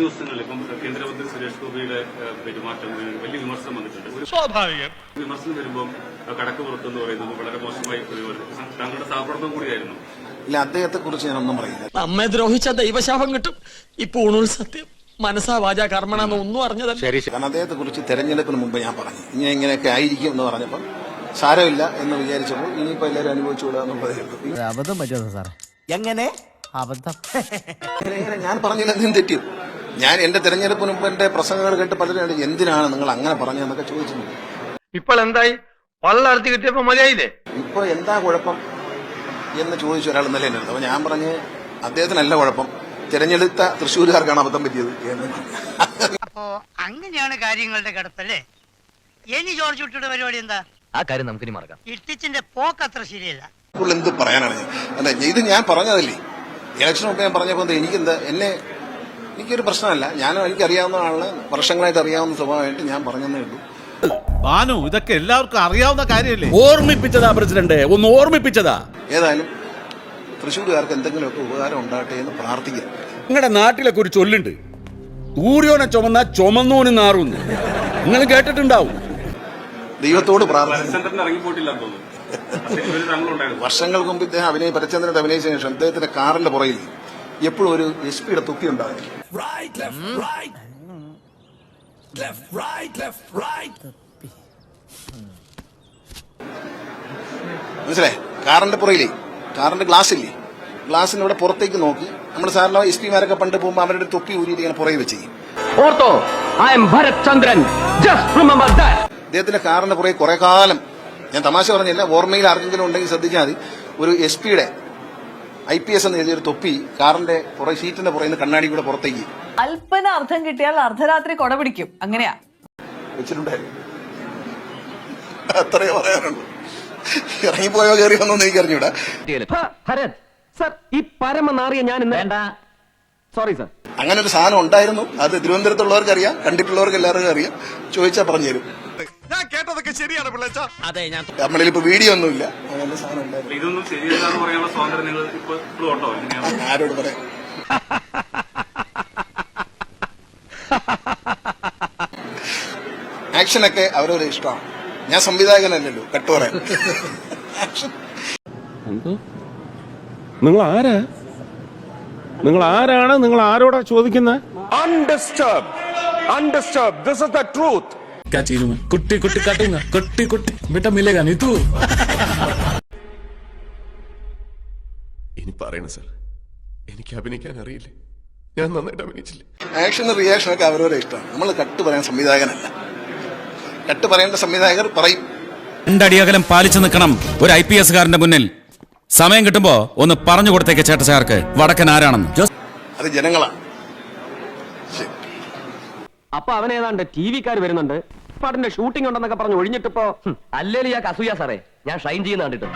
ദിവസങ്ങളിൽ ഇപ്പം കേന്ദ്രമന്ത്രി സുരേഷ് ഗോപിയുടെ പെരുമാറ്റം വലിയ വിമർശനം വന്നിട്ടുണ്ട്. സ്വാഭാവികം. വിമർശനം വരുമ്പോൾ കടക്ക് പുറത്തെന്ന് പറയുന്നത് വളരെ മോശമായി താങ്കളുടെ സഹപ്രവർത്തനം കൂടിയായിരുന്നു. ഇല്ല അദ്ദേഹത്തെ കുറിച്ച് ഞാനൊന്നും പറയില്ല നമ്മെ ദ്രോഹിച്ച ദൈവശാപം കിട്ടും. ഇപ്പൊ ഊണുൾ സത്യം മനസ്സാ വാച കർമ്മണെന്ന് ഒന്നും അറിഞ്ഞതല്ല. കാരണം അദ്ദേഹത്തെ കുറിച്ച് തെരഞ്ഞെടുപ്പിന് മുമ്പ് ഞാൻ പറഞ്ഞു. ഇങ്ങനെ ഇങ്ങനെയൊക്കെ ആയിരിക്കും എന്ന് പറഞ്ഞപ്പോൾ സാരമില്ല എന്ന് വിചാരിച്ചപ്പോൾ ഇനിയിപ്പോ എല്ലാവരും അനുഭവിച്ചുകൂടാ എന്നുള്ളതേ ഉള്ളൂ. അബദ്ധം പറ്റിയത് സാറേ. എങ്ങനെ? അബദ്ധം. ഞാൻ പറഞ്ഞില്ല എന്തും തെറ്റിയോ ഞാൻ എന്റെ തെരഞ്ഞെടുപ്പ് മുമ്പ് എന്റെ പ്രസംഗങ്ങൾ കേട്ട് പലരും എന്തിനാണ് നിങ്ങൾ അങ്ങനെ പറഞ്ഞതെന്നൊക്കെ ചോദിച്ചിട്ടുണ്ട്. ഇപ്പോൾ എന്തായി? പള്ളർത്തി കിട്ടിയപ്പോ മതിയായില്ലേ? ഇപ്പൊ എന്താ കുഴപ്പം എന്ന് ചോദിച്ചു ഒരാൾ ഇന്നലെ എന്നെ അപ്പൊ ഞാൻ പറഞ്ഞ് അദ്ദേഹത്തിനല്ല കുഴപ്പം. തിരഞ്ഞെടുത്ത തൃശ്ശൂരുകാർക്കാണ് അബദ്ധം പറ്റിയത് അപ്പോ അങ്ങനെയാണ് കാര്യങ്ങളുടെ കിടപ്പല്ലേ? എനി ജോർജ് കുട്ടിയുടെ പരിപാടി എന്താ? ആ കാര്യം നമുക്കിനി മറക്കാം. ഇട്ടിച്ചിന്റെ പോക്ക് അത്ര ശരിയല്ല. ഇപ്പോൾ എന്ത് പറയാനാണ് ഞാൻ? അല്ല ഇത് ഞാൻ പറഞ്ഞതല്ലേ? ഇലക്ഷൻ ഒക്കെ ഞാൻ പറഞ്ഞപ്പോ എന്താ എനിക്കെന്താ എന്നെ എനിക്കൊരു പ്രശ്നമല്ല. ഞാൻ എനിക്കറിയാവുന്ന ആളിന് വർഷങ്ങളായിട്ട് അറിയാവുന്ന സ്വഭാവമായിട്ട് ഞാൻ പറഞ്ഞതേ ഉള്ളൂ. ബാനു ഇതൊക്കെ എല്ലാവർക്കും അറിയാവുന്ന കാര്യമല്ലേ? ഓർമ്മിപ്പിച്ചതാ പ്രസിഡന്റ്. ഒന്ന് ഓർമ്മിപ്പിച്ചതാ. ഏതായാലും തൃശ്ശൂരുകാർക്ക് എന്തെങ്കിലുമൊക്കെ ഉപകാരം ഉണ്ടാകട്ടെ എന്ന് പ്രാർത്ഥിക്കുക നിങ്ങളുടെ നാട്ടിലൊക്കെ ഒരു ചൊല്ലുണ്ട്. ഊര്യോനെ ചുമന്ന ചുമന്നോന് നാറുന്നു. നിങ്ങൾ കേട്ടിട്ടുണ്ടാവും. ദൈവത്തോട് പ്രാർത്ഥന വർഷങ്ങൾക്ക് മുമ്പ് ഇദ്ദേഹം അഭിനയ പരചന്ദ്രന്റെ അഭിനയിച്ച ശേഷം അദ്ദേഹത്തിന്റെ കാറിന്റെ പുറകിൽ എപ്പോഴും ഒരു എസ് പിയുടെ തൊപ്പി ഉണ്ടാകും. മനസ്സിലായി? കാറിന്റെ പുറയില്ലേ കാറിന്റെ ഗ്ലാസ് ഇല്ലേ ഗ്ലാസിന് ഇവിടെ പുറത്തേക്ക് നോക്കി. നമ്മുടെ സാറിന് എസ് പിമാരൊക്കെ പണ്ട് പോകുമ്പോൾ അവരുടെ തൊപ്പി ഊരിയിട്ട് ഇങ്ങനെ പുറകെ വെച്ച് ortho? I M Bharat Chandran just remember that അദ്ദേഹത്തിന്റെ കാറിന്റെ പുറകെ കുറെ കാലം. ഞാൻ തമാശ പറഞ്ഞില്ല. ഓർമ്മയിൽ ആർക്കെങ്കിലും ഉണ്ടെങ്കിൽ ശ്രദ്ധിച്ചാൽ മതി. ഒരു എസ് പിയുടെ ഐ പി എസ് എന്ന് എഴുതിയൊരു തൊപ്പി കാറിന്റെ പുറകെ സീറ്റിന്റെ പുറയിൽ നിന്ന് കണ്ണാടി കൂടെ പുറത്തേക്ക്. അല്പന അർത്ഥം കിട്ടിയാൽ അർദ്ധരാത്രി കൊട പിടിക്കും. അങ്ങനെയാ. വെച്ചിട്ടുണ്ടായിരുന്നു അത്രേ പറയാനുണ്ട് ഇറങ്ങിപ്പോയോ കയറി വന്നോന്ന് എനിക്ക് അറിഞ്ഞൂടാ ഭരത് സർ ഈ പരമനാറിയ ഞാൻ വേണ്ട. സോറി സർ അങ്ങനെ ഒരു സാധനം ഉണ്ടായിരുന്നു. അത് തിരുവനന്തപുരത്തുള്ളവർക്ക് അറിയാം. കണ്ടിട്ടുള്ളവർക്ക് എല്ലാവർക്കും അറിയാം ചോദിച്ചാൽ പറഞ്ഞു കേട്ടതൊക്കെ ശരിയാണ് പിള്ളേച്ച. അതെ ഞാൻ നമ്മളിൽ ഇപ്പൊ വീഡിയോ ഒന്നുമില്ല ഇതൊന്നും ശരിയല്ല എന്ന് പറയാനുള്ള സ്വാതന്ത്ര്യം നിങ്ങൾ ഇപ്പൊ ഇപ്പോഴും ഉണ്ടോ? എങ്ങനെയാണ് ആരോട് പറയാം? ആക്ഷനൊക്കെ അവരവരെ ഇഷ്ടമാണ്. ഞാൻ സംവിധായകനല്ലല്ലോ കട്ട് പറയാൻ നിങ്ങൾ ആരാ? നിങ്ങൾ ആരാണ്? നിങ്ങൾ ആരോടാ ചോദിക്കുന്നത് undisturb undisturb this is the truth കുട്ടി കുട്ടി काटूंगा। कुट्टी कुट्टी। बेटा मिलेगा नहीं तू। ഇനി പറയണം സർ എനിക്ക് അഭിനയിക്കാൻ അറിയില്ല? ഞാൻ നന്നായിട്ട് അഭിനയിച്ചില്ല? ആക്ഷനും റിയാക്ഷനൊക്കെ അവരവരെ ഇഷ്ടമാണ്. നമ്മൾ കട്ട് പറയാൻ സംവിധായകനല്ല. കട്ട് പറയേണ്ട സംവിധായകർ പറയും. രണ്ടടിയകലം പാലിച്ചു നിൽക്കണം ഒരു ഐ പി എസ് കാരന്റെ മുന്നിൽ. സമയം കിട്ടുമ്പോ ഒന്ന് പറഞ്ഞു കൊടുത്തേക്ക് ചേട്ടച്ചാർക്ക് വടക്കൻ ആരാണെന്ന്? അത് ജനങ്ങളാണ്. അപ്പൊ അവൻ ഏതാണ്ട് ടി വിക്കാർ വരുന്നുണ്ട്. പടന്റെ ഷൂട്ടിംഗ് ഉണ്ടെന്നൊക്കെ പറഞ്ഞ് ഒഴിഞ്ഞിട്ടിപ്പോ അല്ലേലും ഞാൻ അസൂയ സാറേ. ഞാൻ ഷൈൻ ചെയ്യുന്ന കണ്ടിട്ട്.